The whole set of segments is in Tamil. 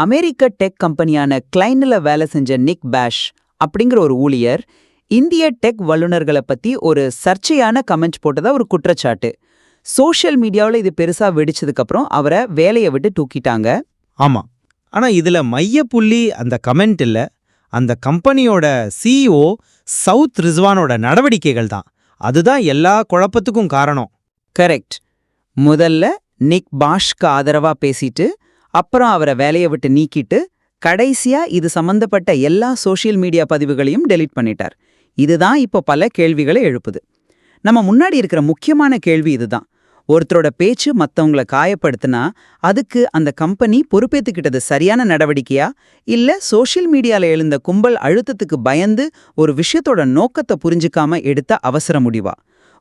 அமெரிக்க டெக் கம்பெனியான கிளைன்ல வேலை செஞ்ச நிக் பேஷ் அப்படிங்கிற ஒரு ஊழியர் இந்திய டெக் வல்லுநர்களை பத்தி ஒரு சர்ச்சையான கமெண்ட் போட்டதா ஒரு குற்றச்சாட்டு. சோஷியல் மீடியாவில் இது பெருசா வெடிச்சதுக்கு அப்புறம் அவரை வேலையை விட்டு தூக்கிட்டாங்க. ஆமா. ஆனா இதுல மையப்புள்ளி அந்த கமெண்ட் இல்ல. அந்த கம்பெனியோட சிஇஓ சவுத் ரிஸ்வானோட நடவடிக்கைகள் தான். அதுதான் எல்லா குழப்பத்துக்கும் காரணம். கரெக்ட். முதல்ல நிக் பாஷ்க்கு ஆதரவா பேசிட்டு அப்புறம் அவரை வேலையை விட்டு நீக்கிட்டு கடைசியா இது சம்பந்தப்பட்ட எல்லா சோஷியல் மீடியா பதிவுகளையும் டெலீட் பண்ணிட்டார். இதுதான் இப்போ பல கேள்விகளை எழுப்புது. நம்ம முன்னாடி இருக்கிற முக்கியமான கேள்வி இதுதான். ஒருத்தரோட பேச்சு மத்தவங்கள காயப்படுத்தினா அதுக்கு அந்த கம்பெனி பொறுப்பேத்துக்கிட்டது சரியான நடவடிக்கையா? இல்ல சோஷியல் மீடியால எழுந்த கும்பல் அழுத்தத்துக்கு பயந்து ஒரு விஷயத்தோட நோக்கத்தை புரிஞ்சுக்காம எடுத்த அவசர முடிவா?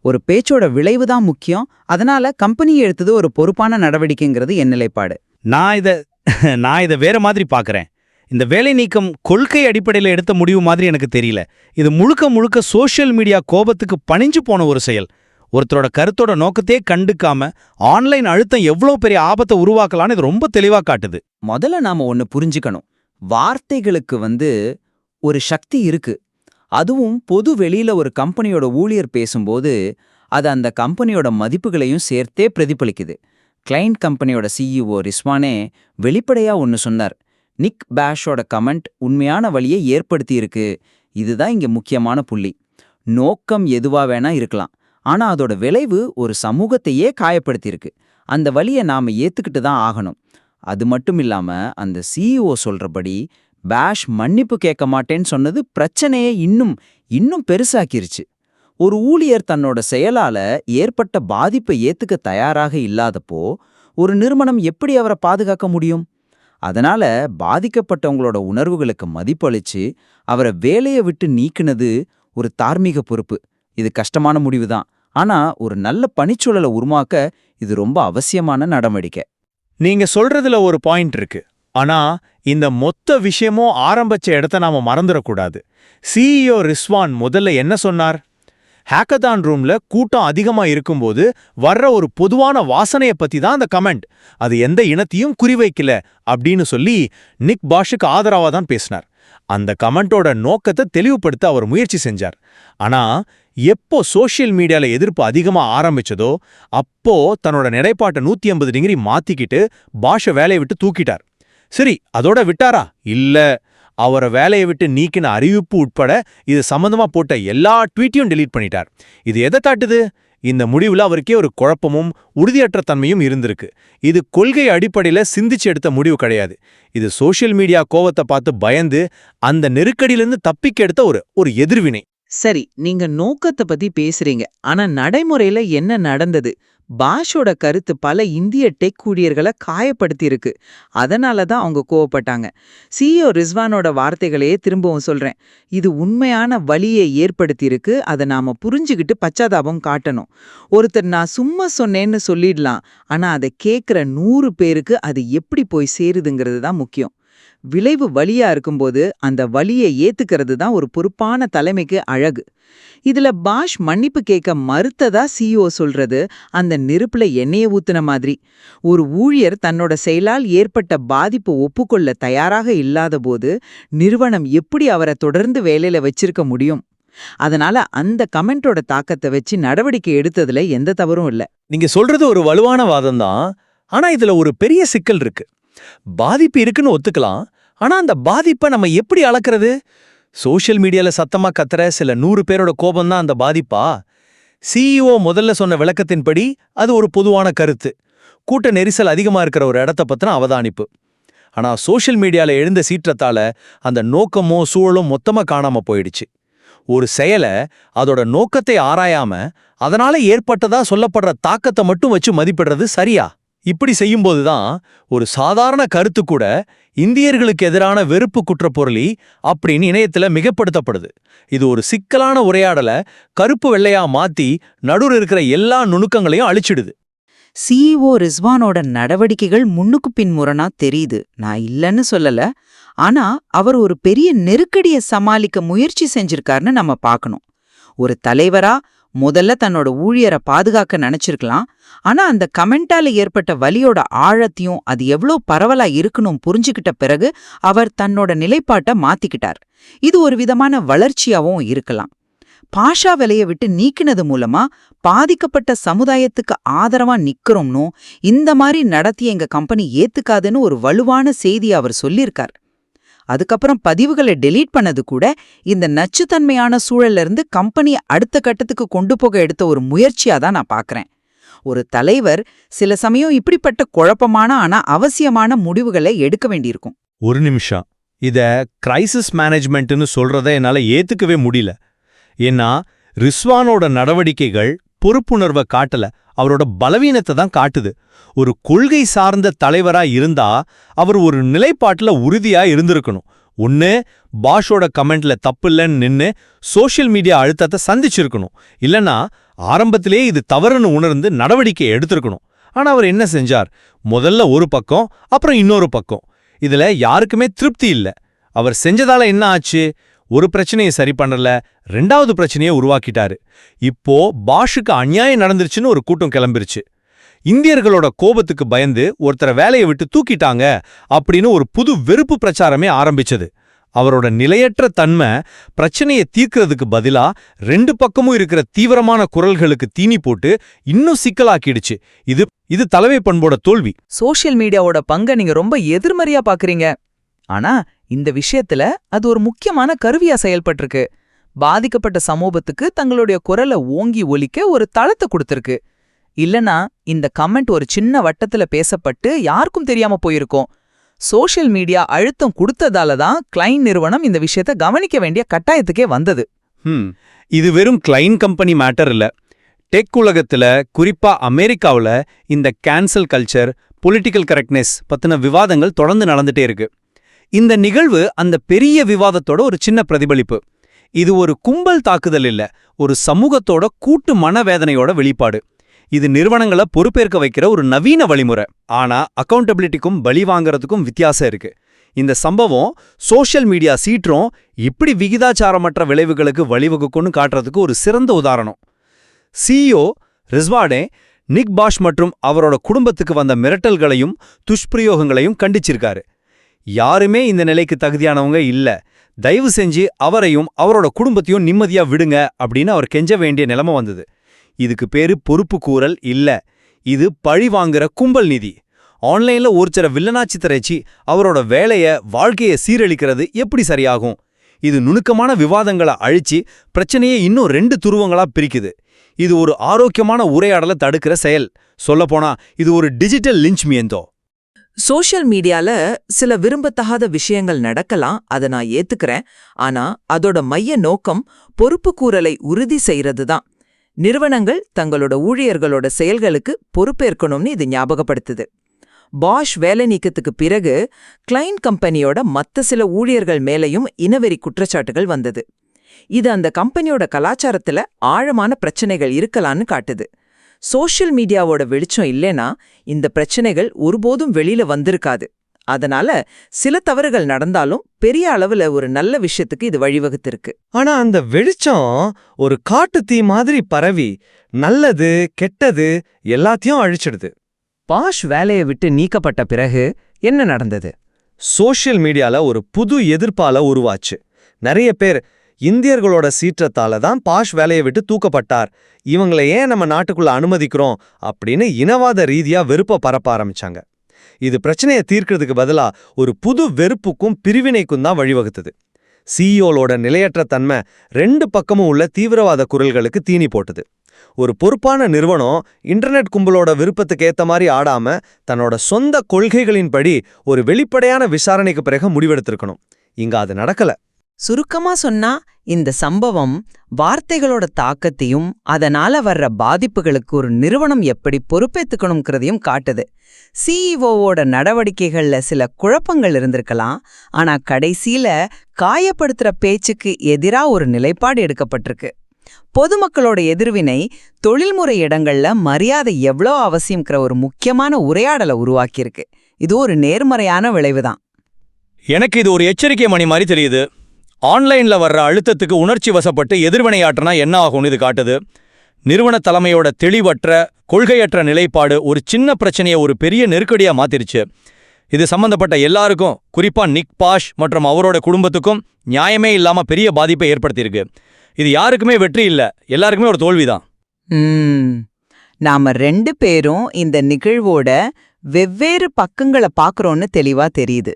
ஒரு பேச்சோட விளைவு தான் முக்கியம். அதனால கம்பெனி எடுத்தது ஒரு பொறுப்பான நடவடிக்கைங்கிறது என் நிலைப்பாடு. நான் இத நான் இதை வேற மாதிரி பார்க்குறேன் இந்த வேலை நீக்கம் கொள்கை அடிப்படையில் எடுத்த முடிவு மாதிரி எனக்கு தெரியல. இது முழுக்க முழுக்க சோஷியல் மீடியா கோபத்துக்கு பணிஞ்சு போன ஒரு செயல். ஒருத்தரோட கருத்தோட நோக்கத்தையே கண்டுக்காம ஆன்லைன் அழுத்தம் எவ்வளோ பெரிய ஆபத்தை உருவாக்கலான்னு இது ரொம்ப தெளிவா காட்டுது. முதல்ல நாம ஒன்று புரிஞ்சுக்கணும். வார்த்தைகளுக்கு வந்து ஒரு சக்தி இருக்கு. அதுவும் பொது வெளியில ஒரு கம்பெனியோட ஊழியர் பேசும்போது அது அந்த கம்பெனியோட மதிப்புகளையும் சேர்த்தே பிரதிபலிக்குது. கிளைண்ட் கம்பெனியோட சிஇஓ ரிஸ்வானே வெளிப்படையா ஒன்னு சொன்னார். நிக் பேஷோட கமெண்ட் உண்மையான வழியை ஏற்படுத்தியிருக்கு இதுதான் இங்க முக்கியமான புள்ளி. நோக்கம் எதுவா வேணா இருக்கலாம். ஆனா அதோட விளைவு ஒரு சமூகத்தையே காயப்படுத்தியிருக்கு அந்த வழியை நாம ஏத்துக்கிட்டு தான் ஆகணும். அது மட்டும் இல்லாம அந்த சிஇஓ சொல்றபடி பேஷ் மன்னிப்பு கேட்க மாட்டேன்னு சொன்னது பிரச்சனையை இன்னும் இன்னும் பெருசாக்கிருச்சு. ஒரு ஊழியர் தன்னோட செயலால ஏற்பட்ட பாதிப்பை ஏத்துக்க தயாராக இல்லாதப்போ ஒரு நிறுவனம் எப்படி அவரை பாதுகாக்க முடியும்? அதனால பாதிக்கப்பட்டவங்களோட உணர்வுகளுக்கு மதிப்பளிச்சு அவரை வேலையை விட்டு நீக்கினது ஒரு தார்மீக பொறுப்பு. இது கஷ்டமான முடிவுதான். ஆனா ஒரு நல்ல பணிச்சூழலை உருவாக்க இது ரொம்ப அவசியமான நடவடிக்கை. நீங்க சொல்றதுல ஒரு பாயிண்ட் இருக்கு. ஆனா இந்த மொத்த விஷயமும் ஆரம்பிச்ச இடத்த நாம மறந்துடக்கூடாது. சிஇஓ ரிஸ்வான் முதல்ல என்ன சொன்னார்? ஹேக்கதான் ரூம்ல கூட்டம் அதிகமா இருக்கும்போது வர்ற ஒரு பொதுவான வாசனைய பத்தி தான் அந்த கமெண்ட். அது எந்த இனத்தையும் குறிவைக்கல அப்படின்னு சொல்லி நிக் பாஷுக்கு ஆதரவா தான் பேசினார். அந்த கமெண்டோட நோக்கத்தை தெளிவுபடுத்த அவர் முயற்சி செஞ்சார். ஆனா எப்போ சோஷியல் மீடியால எதிர்ப்பு அதிகமா ஆரம்பிச்சதோ அப்போ தன்னோட நிலைப்பாட்டை நூத்தி ஐம்பது டிகிரி மாத்திக்கிட்டு பாஷ வேலையை விட்டு தூக்கிட்டார். சரி அதோட விட்டாரா? இல்ல. அவரை வேலையை விட்டு நீக்கின அறிவிப்பு உட்பட இது சம்பந்தமா போட்ட எல்லா ட்வீட்டையும் டெலீட் பண்ணிட்டார். இது எதை தாட்டுது? இந்த முடிவுல அவருக்கே ஒரு குழப்பமும் உறுதியற்ற தன்மையும் இருந்திருக்கு. இது கொள்கை அடிப்படையில் சிந்திச்சு எடுத்த முடிவு கிடையாது. இது சோஷியல் மீடியா கோவத்தை பார்த்து பயந்து அந்த நெருக்கடியிலிருந்து தப்பிக்க எடுத்த ஒரு ஒரு எதிர்வினை. சரி நீங்க நோக்கத்தை பத்தி பேசுறீங்க. ஆனா நடைமுறையில என்ன நடந்தது? பாஷோட கருத்து பல இந்திய டெக் ஊழியர்களை காயப்படுத்தியிருக்கு. அதனால தான் அவங்க கோவப்பட்டாங்க. சிஇஓ ரிஸ்வானோட வார்த்தைகளையே திரும்பவும் சொல்றேன். இது உண்மையான வழியை ஏற்படுத்தியிருக்கு. அதை நாம புரிஞ்சுகிட்டு பச்சாதாபம் காட்டணும். ஒருத்தர் நான் சும்மா சொன்னேன்னு சொல்லிடலாம். ஆனா அதை கேட்குற நூறு பேருக்கு அது எப்படி போய் சேருதுங்கிறது தான் முக்கியம். விளைவு வலியா இருக்கும்போது அந்த வலியை ஏத்துக்கிறது தான் ஒரு பொறுப்பான தலைமைக்கு அழகு. இதுல பாஷ் மன்னிப்பு கேட்க மறுத்ததா சிஇஓ சொல்றது அந்த நெருப்புல எண்ணெய ஊத்துன மாதிரி. ஒரு ஊழியர் தன்னோட செயலால் ஏற்பட்ட பாதிப்பு ஒப்புக்கொள்ள தயாராக இல்லாத போது நிறுவனம் எப்படி அவரை தொடர்ந்து வேலையில வச்சிருக்க முடியும்? அதனால அந்த கமெண்டோட தாக்கத்தை வச்சு நடவடிக்கை எடுத்ததுல எந்த தவறும் இல்ல. நீங்க சொல்றது ஒரு வலுவான வாதம் தான் ஆனா இதுல ஒரு பெரிய சிக்கல் இருக்கு. பாதிப்பு இருக்குன்னு ஒத்துக்கலாம். ஆனா அந்த பாதிப்பை நம்ம எப்படி அளக்கிறது? சோஷியல் மீடியால சத்தமா கத்துற சில நூறு பேரோட கோபம் தான் அந்த பாதிப்பா? சிஇஓ முதல்ல சொன்ன விளக்கத்தின்படி அது ஒரு பொதுவான கருத்து. கூட்ட நெரிசல் அதிகமா இருக்கிற ஒரு இடத்த பத்தின அவதானிப்பு. ஆனா சோஷியல் மீடியால எழுந்த சீற்றத்தால அந்த நோக்கமோ சூழலும் மொத்தமா காணாம போயிடுச்சு. ஒரு செயலை அதோட நோக்கத்தை ஆராயாம அதனால ஏற்பட்டதா சொல்லப்படுற தாக்கத்தை மட்டும் வச்சு மதிப்பிடுறது சரியா? இப்படி செய்யும்போது தான் ஒரு சாதாரண கருத்து கூட இந்தியர்களுக்கு எதிரான வெறுப்பு குற்றப்பொருளி அப்படின்னு இணையத்துல மிகப்படுத்தப்படுது. இது ஒரு சிக்கலான உரையாடல கருப்பு வெள்ளையா மாத்தி நடுவில் இருக்கிற எல்லா நுணுக்கங்களையும் அழிச்சிடுது. சிஇஓ ரிஸ்வானோட நடவடிக்கைகள் முன்னுக்கு பின்முரணா தெரியுது. நான் இல்லைன்னு சொல்லல. ஆனா அவர் ஒரு பெரிய நெருக்கடியை சமாளிக்க முயற்சி செஞ்சிருக்காருன்னு நம்ம பார்க்கணும். ஒரு தலைவரா முதல்ல தன்னோட ஊழியரை பாதுகாக்க நினைச்சிருக்கலாம். ஆனா அந்த கமெண்டால ஏற்பட்ட வலியோட ஆழத்தையும் அது எவ்ளோ பரவலா இருக்கணும் புரிஞ்சுக்கிட்ட பிறகு அவர் தன்னோட நிலைப்பாட்டை மாத்திக்கிட்டார். இது ஒரு விதமான வளர்ச்சியாவும் இருக்கலாம். பாஷா விலைய விட்டு நீக்கினது மூலமா பாதிக்கப்பட்ட சமுதாயத்துக்கு ஆதரவா நிக்கிறோம்னும் இந்த மாதிரி நடத்தி எங்க கம்பெனி ஏத்துக்காதுன்னு ஒரு வலுவான செய்தி அவர் சொல்லியிருக்கார். அதுக்கப்புறம் பதிவுகளை டெலீட் பண்ணது கூட இந்த நச்சுத்தன்மையான சூழல்ல இருந்து கம்பெனியை அடுத்த கட்டத்துக்கு கொண்டு போக எடுத்த ஒரு முயற்சியா தான் நான் பார்க்குறேன் ஒரு தலைவர் சில சமயம் இப்படிப்பட்ட குழப்பமான ஆனா அவசியமான முடிவுகளை எடுக்க வேண்டியிருக்கும். ஒரு நிமிஷம். இத கிரைசிஸ் மேனேஜ்மெண்ட்னு சொல்றத என்னால ஏத்துக்கவே முடியல. ஏன்னா ரிஸ்வானோட நடவடிக்கைகள் பொறுப்புணர்வை காட்டல. அவரோட பலவீனத்தை தான் காட்டுது. ஒரு கொள்கை சார்ந்த தலைவரா இருந்தா அவர் ஒரு நிலைப்பாட்டுல உறுதியா இருந்திருக்கணும். ஒன்று பாஷோட கமெண்ட்ல தப்பில்லைன்னு நின்னு சோஷியல் மீடியா அழுத்தத்தை சந்திச்சிருக்கணும். இல்லனா ஆரம்பத்திலே இது தவறுன்னு உணர்ந்து நடவடிக்கை எடுத்திருக்கணும். ஆனா அவர் என்ன செஞ்சார்? முதல்ல ஒரு பக்கம் அப்புறம் இன்னொரு பக்கம். இதுல யாருக்குமே திருப்தி இல்ல. அவர் செஞ்சதால என்ன ஆச்சு? ஒரு பிரச்சனையை சரி பண்ணல ரெண்டாவது பிரச்சனையை உருவாக்கிட்டாரு. இப்போ பாஷுக்கு அநியாயம் நடந்துருச்சுன்னு ஒரு கூட்டம் கிளம்பிருச்சு. இந்தியர்களோட கோபத்துக்கு பயந்து ஒருத்தரை வேலையை விட்டு தூக்கிட்டாங்க அப்படின்னு ஒரு புது வெறுப்பு பிரச்சாரமே ஆரம்பிச்சது. அவரோட நிலையற்ற தன்மை பிரச்சனையை தீர்க்கறதுக்கு பதிலா ரெண்டு பக்கமும் இருக்கிற தீவிரமான குரல்களுக்கு தீனி போட்டு இன்னும் சிக்கலாக்கிடுச்சு. இது இது தலைமை பண்போட தோல்வி. சோஷியல் மீடியாவோட பங்கை நீங்க ரொம்ப எதிர்மறையா பாக்குறீங்க. ஆனா இந்த விஷயத்துல அது ஒரு முக்கியமான கருவியா செயல்பட்டிருக்கு. பாதிக்கப்பட்ட சமூகத்துக்கு தங்களுடைய குரலை ஓங்கி ஒலிக்க ஒரு தளத்தை கொடுத்துருக்கு. இல்லனா இந்த கமெண்ட் ஒரு சின்ன வட்டத்துல பேசப்பட்டு யாருக்கும் தெரியாம போயிருக்கும். சோஷியல் மீடியா அழுத்தம் கொடுத்ததால தான் கிளைன் நிறுவனம் இந்த விஷயத்த கவனிக்க வேண்டிய கட்டாயத்துக்கே வந்தது. இது வெறும் கிளைன் கம்பெனி மேட்டர் இல்ல. டெக் உலகத்துல குறிப்பா அமெரிக்காவுல இந்த கேன்சல் கல்ச்சர் பொலிட்டிக்கல் கரெக்ட்னஸ் பத்தின விவாதங்கள் தொடர்ந்து நடந்துட்டே இருக்கு. இந்த நிகழ்வு அந்த பெரிய விவாதத்தோட ஒரு சின்ன பிரதிபலிப்பு. இது ஒரு கும்பல் தாக்குதல் இல்ல ஒரு சமூகத்தோட கூட்டு மனவேதனையோட வெளிப்பாடு. இது நிறுவனங்களை பொறுப்பேற்க வைக்கிற ஒரு நவீன வழிமுறை. ஆனா அக்கௌண்டபிலிட்டிக்கும் பலி வாங்குறதுக்கும் வித்தியாசம் இருக்கு. இந்த சம்பவம் சோஷியல் மீடியா சீற்றம் இப்படி விகிதாச்சாரமற்ற விளைவுகளுக்கு வழிவகுக்கும்னு காட்டுறதுக்கு ஒரு சிறந்த உதாரணம். சிஇஓ ரிஸ்வாடே நிக் பாஷ் மற்றும் அவரோட குடும்பத்துக்கு வந்த மிரட்டல்களையும் துஷ்பிரயோகங்களையும் கண்டிச்சிருக்காரு. யாருமே இந்த நிலைக்கு தகுதியானவங்க இல்ல. தயவு செஞ்சு அவரையும் அவரோட குடும்பத்தையும் நிம்மதியா விடுங்க அப்படின்னு அவர் கெஞ்ச வேண்டிய நிலைமை வந்தது. இதுக்கு பேரு பொறுப்பு கூறல் இல்ல. இது பழி வாங்குற கும்பல் நிதி. ஆன்லைன்ல ஒருத்தர வில்லனாச்சி திரைச்சி அவரோட வேலைய வாழ்க்கைய சீரழிக்கிறது எப்படி சரியாகும்? இது நுணுக்கமான விவாதங்களை அழிச்சு பிரச்சனையை இன்னும் ரெண்டு துருவங்களா பிரிக்குது. இது ஒரு ஆரோக்கியமான உரையாடலை தடுக்கிற செயல். சொல்லப்போனா இது ஒரு டிஜிட்டல் லிஞ்ச் மியந்தோ. சோஷியல் மீடியால சில விரும்பத்தகாத விஷயங்கள் நடக்கலாம் அதை நான் ஏத்துக்கிறேன். ஆனா அதோட மைய நோக்கம் பொறுப்பு கூறலை உறுதி செய்யறது தான். நிறுவனங்கள் தங்களோட ஊழியர்களோட செயல்களுக்கு பொறுப்பேற்கணும்னு இது ஞாபகப்படுத்துது. பாஷ் வேலை நீக்கத்துக்கு பிறகு கிளைன் கம்பெனியோட மத்த சில ஊழியர்கள் மேலையும் இனவெறி குற்றச்சாட்டுகள் வந்தது. இது அந்த கம்பெனியோட கலாச்சாரத்துல ஆழமான பிரச்சனைகள் இருக்கலான்னு காட்டுது. சோஷியல் மீடியாவோட வெளிச்சம் இல்லைனா இந்த பிரச்சனைகள் ஒருபோதும் வெளியில வந்திருக்காது. அதனால சில தவறுகள் நடந்தாலும் பெரிய அளவுல ஒரு நல்ல விஷயத்துக்கு இது வழிவகுத்திருக்கு. ஆனா அந்த வெளிச்சம் ஒரு காட்டு தீ மாதிரி பரவி நல்லது கெட்டது எல்லாத்தையும் அழிச்சிடுது. பாஷ் வேலையை விட்டு நீக்கப்பட்ட பிறகு என்ன நடந்தது? சோஷியல் மீடியால ஒரு புது எதிர்ப்பால உருவாச்சு. நிறைய பேர் இந்தியர்களோட சீற்றத்தால தான் பாஷ் வேலையை விட்டு தூக்கப்பட்டார். இவங்களை ஏன் நம்ம நாட்டுக்குள்ள அனுமதிக்கிறோம்? அப்படின்னு இனவாத ரீதியா வெறுப்ப பரப்ப ஆரம்பிச்சாங்க. இது பிரச்சனையை தீர்க்கிறதுக்கு பதிலா ஒரு புது வெறுப்புக்கும் பிரிவினைக்கும் தான் வழிவகுத்தது. சிஇஓலோட நிலையற்ற தன்மை ரெண்டு பக்கமும் உள்ள தீவிரவாத குரல்களுக்கு தீனி போட்டது. ஒரு பொறுப்பான நிறுவனம் இன்டர்நெட் கும்பலோட விருப்பத்துக்கு ஏத்த மாதிரி ஆடாம தன்னோட சொந்த கொள்கைகளின்படி ஒரு வெளிப்படையான விசாரணைக்கு பிறகு முடிவெடுத்திருக்கணும். இங்க அது நடக்கல. சுருக்கமா சொன்னா இந்த சம்பவம் வார்த்தைகளோட தாக்கத்தையும் அதனால வர்ற பாதிப்புகளுக்கு ஒரு நிறுவனம் எப்படி பொறுப்பேத்துக்கணுங்கிறதையும் காட்டுது. சிஇஓவோட நடவடிக்கைகள்ல சில குழப்பங்கள் இருந்திருக்கலாம் ஆனா கடைசியில காயப்படுத்துற பேச்சுக்கு எதிரா ஒரு நிலைப்பாடு எடுக்கப்பட்டிருக்கு. பொதுமக்களோட எதிர்வினை தொழில்முறை இடங்கள்ல மரியாதை எவ்வளோ அவசியம்ங்கிற ஒரு முக்கியமான உரையாடலை உருவாக்கியிருக்கு. இது ஒரு நேர்மறையான விளைவுதான். எனக்கு இது ஒரு எச்சரிக்கை மணி மாதிரி தெரியுது. ஆன்லைன்ல வர்ற அழுத்தத்துக்கு உணர்ச்சி வசப்பட்டு எதிர்வினையாற்றினா என்ன ஆகும்னு இது காட்டுது. நிறுவன தலைமையோட தெளிவற்ற கொள்கையற்ற நிலைப்பாடு ஒரு சின்ன பிரச்சனையை ஒரு பெரிய நெருக்கடியா மாத்திருச்சு. இது சம்பந்தப்பட்ட எல்லாருக்கும் குறிப்பா நிக் பாஷ் மற்றும் அவரோட குடும்பத்துக்கும் நியாயமே இல்லாம பெரிய பாதிப்பை ஏற்படுத்தியிருக்கு. இது யாருக்குமே வெற்றி இல்ல எல்லாருக்குமே ஒரு தோல்விதான். ம். நாம ரெண்டு பேரும் இந்த நிகழ்வோட வெவ்வேறு பக்கங்களை பார்க்குறோன்னு தெளிவா தெரியுது.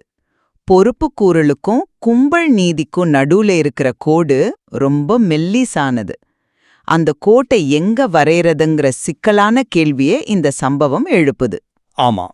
பொறுப்புக்கூறலுக்கும் கும்பல் நீதிக்கும் நடுவுல இருக்கிற கோடு ரொம்ப மெல்லிசானது. அந்த கோட்டை எங்க வரையறதுங்கிற சிக்கலான கேள்வியே இந்த சம்பவம் எழுப்புது. ஆமா.